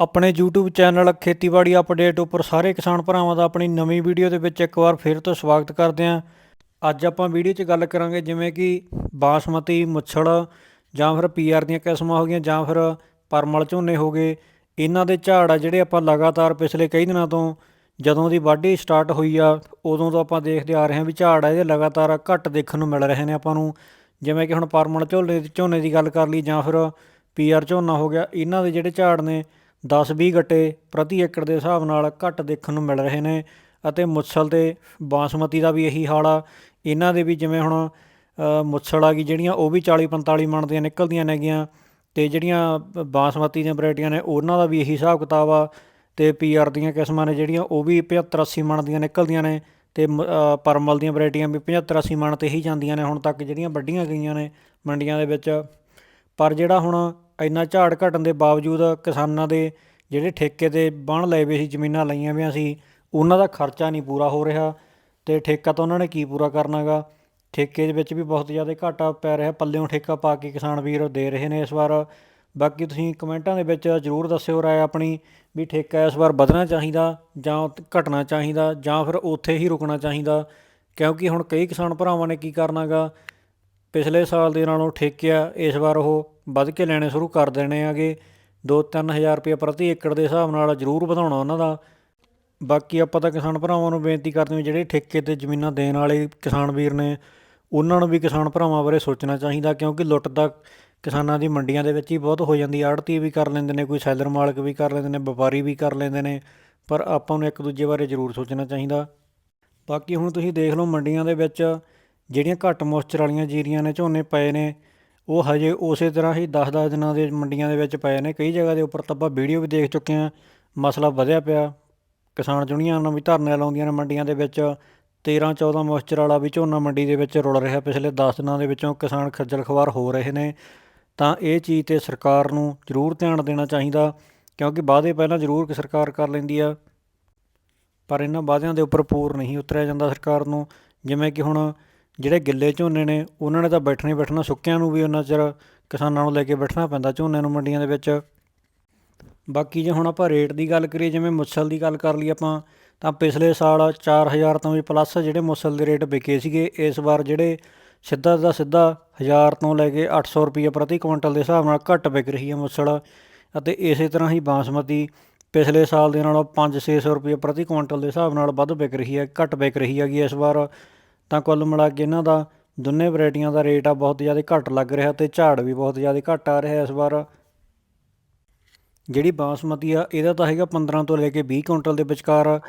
ਆਪਣੇ YouTube channel ਖੇਤੀਬਾੜੀ update ਉੱਪਰ ਸਾਰੇ ਕਿਸਾਨ ਭਰਾਵਾਂ ਦਾ ਆਪਣੀ ਨਵੀਂ ਵੀਡੀਓ ਦੇ ਵਿੱਚ ਇੱਕ ਵਾਰ ਫਿਰ ਤੋਂ ਸਵਾਗਤ ਕਰਦੇ ਹਾਂ। ਅੱਜ ਆਪਾਂ ਵੀਡੀਓ 'ਚ ਗੱਲ ਕਰਾਂਗੇ ਜਿਵੇਂ ਕਿ ਬਾਸਮਤੀ ਮੁੱਛੜ ਜਾਂ ਫਿਰ ਪੀਆਰ ਦੀਆਂ ਕਿਸਮਾਂ ਹੋ ਗਈਆਂ ਜਾਂ ਫਿਰ ਪਰਮਲ ਝੋਨੇ ਹੋ ਗਏ। ਇਹਨਾਂ ਦੇ ਝਾੜ ਆ ਜਿਹੜੇ ਆਪਾਂ ਲਗਾਤਾਰ ਪਿਛਲੇ ਕਈ ਦਿਨਾਂ ਤੋਂ ਜਦੋਂ ਦੀ ਵਾਢੀ ਸਟਾਰਟ ਹੋਈ ਆ, ਉਦੋਂ ਤੋਂ ਆਪਾਂ ਦੇਖਦੇ ਆ ਰਹੇ ਹਾਂ ਵੀ ਝਾੜ ਆ ਇਹਦੇ ਲਗਾਤਾਰ ਘੱਟ ਦੇਖਣ ਨੂੰ ਮਿਲ ਰਹੇ ਨੇ ਆਪਾਂ ਨੂੰ। ਜਿਵੇਂ ਕਿ ਹੁਣ ਪਰਮਲ ਝੋਨੇ ਝੋਨੇ ਦੀ ਗੱਲ ਕਰ ਲਈ ਜਾਂ ਫਿਰ ਪੀਆਰ ਝੋਨਾ ਹੋ ਗਿਆ, ਇਹਨਾਂ ਦੇ ਜਿਹੜੇ ਝਾੜ ਨੇ 10-20 ਗੱਟੇ ਪ੍ਰਤੀ ਏਕੜ ਦੇ ਹਿਸਾਬ ਨਾਲ ਘੱਟ ਦੇਖਣ ਨੂੰ ਮਿਲ ਰਹੇ ਨੇ ਅਤੇ ਮੁੱਛਲ ਤੇ ਬਾਸਮਤੀ ਦਾ ਵੀ ਇਹੀ ਹਾਲ ਆ। ਇਹਨਾਂ ਦੇ ਵੀ ਜਿਵੇਂ ਹੁਣ ਮੁੱਛਲ ਆ ਗਈ ਜਿਹੜੀਆਂ, ਉਹ ਵੀ 40-45 ਮਣ ਦੀਆਂ ਨਿਕਲਦੀਆਂ ਨੇਗੀਆਂ ਤੇ ਜਿਹੜੀਆਂ ਬਾਸਮਤੀ ਦੀਆਂ ਵੈਰਾਈਟੀਆਂ ਨੇ, ਉਹਨਾਂ ਦਾ ਵੀ ਇਹੀ ਹਿਸਾਬ ਕਿਤਾਬ ਆ ਤੇ ਪੀਆਰ ਦੀਆਂ ਕਿਸਮਾਂ ਨੇ ਜਿਹੜੀਆਂ, ਉਹ ਵੀ 75-80 ਮਣ ਦੀਆਂ ਨਿਕਲਦੀਆਂ ਨੇ ਤੇ ਮ- ਪਰਮਲ ਦੀਆਂ ਵੈਰਾਈਟੀਆਂ ਵੀ 75-80 ਮਣ ਤੇ ਹੀ ਜਾਂਦੀਆਂ ਨੇ, ਹੁਣ ਤੱਕ ਜਿਹੜੀਆਂ ਵੱਡੀਆਂ ਗਈਆਂ ਨੇ ਮੰਡੀਆਂ ਦੇ ਵਿੱਚ। ਪਰ ਜਿਹੜਾ ਹੁਣ ਇੰਨਾ ਝਾੜ ਘਟਣ ਦੇ ਬਾਵਜੂਦ ਕਿਸਾਨਾਂ ਦੇ ਜਿਹੜੇ ਠੇਕੇ ਤੇ ਬਣ ਲਏ ਵੇ ਸੀ, ਜ਼ਮੀਨਾਂ ਲਈਆਂ ਵੀਆਂ ਸੀ, ਉਹਨਾਂ ਦਾ ਖਰਚਾ ਨਹੀਂ ਪੂਰਾ ਹੋ ਰਿਹਾ ਤੇ ਠੇਕਾ ਤਾਂ ਉਹਨਾਂ ਨੇ ਕੀ ਪੂਰਾ ਕਰਨਾਗਾ? ਠੇਕੇ ਦੇ ਵਿੱਚ ਵੀ ਬਹੁਤ ਜ਼ਿਆਦਾ ਘਾਟਾ ਪੈ ਰਿਹਾ, ਪੱਲਿਓਂ ਠੇਕਾ ਪਾ ਕੇ ਕਿਸਾਨ ਵੀਰ ਦੇ ਰਹੇ ਨੇ ਇਸ ਵਾਰ। ਬਾਕੀ ਤੁਸੀਂ ਕਮੈਂਟਾਂ ਦੇ ਵਿੱਚ ਜ਼ਰੂਰ ਦੱਸਿਓ ਰਾਏ ਆਪਣੀ ਵੀ ਠੇਕਾ ਇਸ ਵਾਰ ਵਧਣਾ ਚਾਹੀਦਾ ਜਾਂ ਘਟਣਾ ਚਾਹੀਦਾ ਜਾਂ ਫਿਰ ਉੱਥੇ ਹੀ ਰੁਕਣਾ ਚਾਹੀਦਾ, ਕਿਉਂਕਿ ਹੁਣ ਕਈ ਕਿਸਾਨ ਭਰਾਵਾਂ ਨੇ ਕੀ ਕਰਨਾਗਾ ਪਿਛਲੇ ਸਾਲ ਦੇ ਨਾਲੋਂ ਠੇਕਿਆ ਇਸ ਵਾਰ ਉਹ ਵੱਧ ਕੇ ਲੈਣੇ ਸ਼ੁਰੂ ਕਰ ਦੇਣੇ ਆਗੇ। 2-3000 ਰੁਪਏ ਪ੍ਰਤੀ ਏਕੜ ਦੇ ਹਿਸਾਬ ਨਾਲ ਜ਼ਰੂਰ ਵਧਾਉਣਾ ਉਹਨਾਂ ਦਾ। ਬਾਕੀ ਆਪਾਂ ਤਾਂ ਕਿਸਾਨ ਭਰਾਵਾਂ ਨੂੰ ਬੇਨਤੀ ਕਰਦੇ ਹਾਂ, ਜਿਹੜੇ ਠੇਕੇ ਤੇ ਜ਼ਮੀਨਾਂ ਦੇਣ ਵਾਲੇ ਕਿਸਾਨ ਵੀਰ ਨੇ, ਉਹਨਾਂ ਨੂੰ ਵੀ ਕਿਸਾਨ ਭਰਾਵਾਂ ਬਾਰੇ ਸੋਚਣਾ ਚਾਹੀਦਾ, ਕਿਉਂਕਿ ਲੁੱਟ ਤਾਂ ਕਿਸਾਨਾਂ ਦੀ ਮੰਡੀਆਂ ਦੇ ਵਿੱਚ ਹੀ ਬਹੁਤ ਹੋ ਜਾਂਦੀ ਆੜਤੀ ਵੀ ਕਰ ਲੈਂਦੇ ਨੇ, ਕੋਈ ਸੈਲਰ ਮਾਲਕ ਵੀ ਕਰ ਲੈਂਦੇ ਨੇ, ਵਪਾਰੀ ਵੀ ਕਰ ਲੈਂਦੇ ਨੇ, ਪਰ ਆਪਾਂ ਨੂੰ ਇੱਕ ਦੂਜੇ ਬਾਰੇ ਜ਼ਰੂਰ ਸੋਚਣਾ ਚਾਹੀਦਾ। ਬਾਕੀ ਹੁਣ ਤੁਸੀਂ ਦੇਖ ਲਓ ਮੰਡੀਆਂ ਦੇ ਵਿੱਚ ਜਿਹੜੀਆਂ ਘੱਟ ਮੋਇਸਚਰ ਵਾਲੀਆਂ ਜੀਰੀਆਂ ਨੇ, ਝੋਨੇ ਪਏ ਨੇ, ਉਹ ਹਜੇ ਉਸੇ ਤਰ੍ਹਾਂ ਹੀ 10-10 ਦਿਨਾਂ ਦੇ ਮੰਡੀਆਂ ਦੇ ਵਿੱਚ ਪਏ ਨੇ। ਕਈ ਜਗ੍ਹਾ ਦੇ ਉੱਪਰ ਤਾਂ ਆਪਾਂ ਵੀਡੀਓ ਵੀ ਦੇਖ ਚੁੱਕੇ ਹਾਂ, ਮਸਲਾ ਵਧਿਆ ਪਿਆ। ਕਿਸਾਨ ਜੁਨੀਆਂ ਨੂੰ ਵੀ ਧਰਨੇ ਲਾਉਂਦੀਆਂ ਨੇ ਮੰਡੀਆਂ ਦੇ ਵਿੱਚ। 13-14 ਮੋਇਸਚਰ ਵਾਲਾ ਵੀ ਝੋਨਾ ਮੰਡੀ ਦੇ ਵਿੱਚ ਰੁਲ ਰਿਹਾ। ਪਿਛਲੇ 10 ਦਿਨਾਂ ਦੇ ਵਿੱਚੋਂ ਕਿਸਾਨ ਖੱਜਲ ਖਵਾਰ ਹੋ ਰਹੇ ਨੇ। ਤਾਂ ਇਹ ਚੀਜ਼ ਤੇ ਸਰਕਾਰ ਨੂੰ ਜ਼ਰੂਰ ਧਿਆਨ ਦੇਣਾ ਚਾਹੀਦਾ, ਕਿਉਂਕਿ ਵਾਅਦੇ ਪਹਿਲਾਂ ਜ਼ਰੂਰ ਕਿ ਸਰਕਾਰ ਕਰ ਲੈਂਦੀ ਆ। ਪਰ ਇਹਨਾਂ ਵਾਅਦਿਆਂ ਦੇ ਉੱਪਰ ਪੂਰ ਨਹੀਂ ਉਤਰਿਆ ਜਾਂਦਾ ਸਰਕਾਰ ਨੂੰ। ਜਿਵੇਂ ਕਿ ਹੁਣ ਜਿਹੜੇ ਗਿੱਲੇ ਝੋਨੇ ਨੇ, ਉਹਨਾਂ ਨੇ ਤਾਂ ਬੈਠਣਾ ਹੀ ਬੈਠਣਾ, ਸੁੱਕਿਆਂ ਨੂੰ ਵੀ ਉਹਨਾਂ ਚਿਰ ਕਿਸਾਨਾਂ ਨੂੰ ਲੈ ਕੇ ਬੈਠਣਾ ਪੈਂਦਾ ਝੋਨੇ ਨੂੰ ਮੰਡੀਆਂ ਦੇ ਵਿੱਚ। ਬਾਕੀ ਜੇ ਹੁਣ ਆਪਾਂ ਰੇਟ ਦੀ ਗੱਲ ਕਰੀਏ, ਜਿਵੇਂ ਮੁੱਸਲ ਦੀ ਗੱਲ ਕਰ ਲਈ ਆਪਾਂ, ਤਾਂ ਪਿਛਲੇ ਸਾਲ 4000 ਤੋਂ ਵੀ ਪਲੱਸ ਜਿਹੜੇ ਮੁਸਲ ਦੇ ਰੇਟ ਵਿਕੇ ਸੀਗੇ, ਇਸ ਵਾਰ ਜਿਹੜੇ ਸਿੱਧਾ ਦਾ ਸਿੱਧਾ 1000 ਤੋਂ ਲੈ ਕੇ 800 ਰੁਪਏ ਪ੍ਰਤੀ ਕੁਇੰਟਲ ਦੇ ਹਿਸਾਬ ਨਾਲ ਘੱਟ ਵਿਕ ਰਹੀ ਹੈ ਮੁੱਸਲ। ਅਤੇ ਇਸੇ ਤਰ੍ਹਾਂ ਹੀ ਬਾਸਮਤੀ ਪਿਛਲੇ ਸਾਲ ਦੇ ਨਾਲੋਂ 5-600 ਰੁਪਏ ਪ੍ਰਤੀ ਕੁਇੰਟਲ ਦੇ ਹਿਸਾਬ ਨਾਲ ਵੱਧ ਵਿਕ ਰਹੀ ਹੈ, ਘੱਟ ਵਿਕ ਰਹੀ ਹੈਗੀ ਇਸ ਵਾਰ। ਤਾਂ ਕੁੱਲ ਮਿਲਾ ਕੇ ਇਹਨਾਂ ਦਾ ਦੋਨੇ ਵੈਰਾਈਟੀਆਂ ਦਾ ਰੇਟ ਆ ਬਹੁਤ ਜ਼ਿਆਦਾ ਘੱਟ ਲੱਗ ਰਿਹਾ ਤੇ ਝਾੜ ਵੀ ਬਹੁਤ ਜ਼ਿਆਦਾ ਘੱਟ ਆ ਰਿਹਾ ਇਸ ਵਾਰ। ਜਿਹੜੀ ਬਾਸਮਤੀ ਆ, ਇਹਦਾ ਤਾਂ ਹੈਗਾ 15 ਤੋਂ ਲੈ ਕੇ 20 ਕੁਇੰਟਲ ਦੇ ਵਿਚਕਾਰ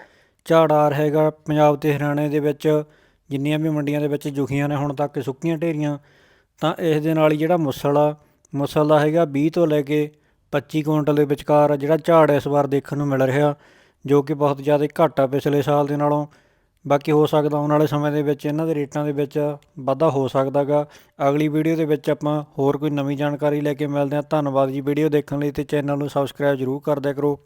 ਝਾੜ ਆ ਰਿਹਾ ਹੈਗਾ ਪੰਜਾਬ ਤੇ ਹਰਿਆਣੇ ਦੇ ਵਿੱਚ। ਜਿੰਨੀਆਂ ਵੀ ਮੰਡੀਆਂ ਦੇ ਵਿੱਚ ਜੁਖੀਆਂ ਨੇ ਹੁਣ ਤੱਕ ਸੁੱਕੀਆਂ ਢੇਰੀਆਂ, ਤਾਂ ਇਸ ਦੇ ਨਾਲ ਹੀ ਜਿਹੜਾ ਮੁਸਲ ਆ, ਮੁਸਲ ਦਾ ਹੈਗਾ 20 ਤੋਂ ਲੈ ਕੇ 25 ਕੁਇੰਟਲ ਦੇ ਵਿਚਕਾਰ ਜਿਹੜਾ ਝਾੜ ਇਸ ਵਾਰ ਦੇਖਣ ਨੂੰ ਮਿਲ ਰਿਹਾ, ਜੋ ਕਿ ਬਹੁਤ ਜ਼ਿਆਦਾ ਘੱਟ ਆ ਪਿਛਲੇ ਸਾਲ ਦੇ ਨਾਲੋਂ। ਬਾਕੀ ਹੋ ਸਕਦਾ ਆਉਣ ਵਾਲੇ ਸਮੇਂ ਦੇ ਵਿੱਚ ਇਹਨਾਂ ਦੇ ਰੇਟਾਂ ਦੇ ਵਿੱਚ ਵਾਧਾ ਹੋ ਸਕਦਾਗਾ। ਅਗਲੀ ਵੀਡੀਓ ਦੇ ਵਿੱਚ ਆਪਾਂ ਹੋਰ ਕੋਈ ਨਵੀਂ ਜਾਣਕਾਰੀ ਲੈ ਕੇ ਮਿਲਦੇ ਹਾਂ। ਧੰਨਵਾਦ ਜੀ ਵੀਡੀਓ ਦੇਖਣ ਲਈ ਤੇ ਚੈਨਲ ਨੂੰ ਸਬਸਕ੍ਰਾਈਬ ਜ਼ਰੂਰ ਕਰ ਦਿਆ ਕਰੋ।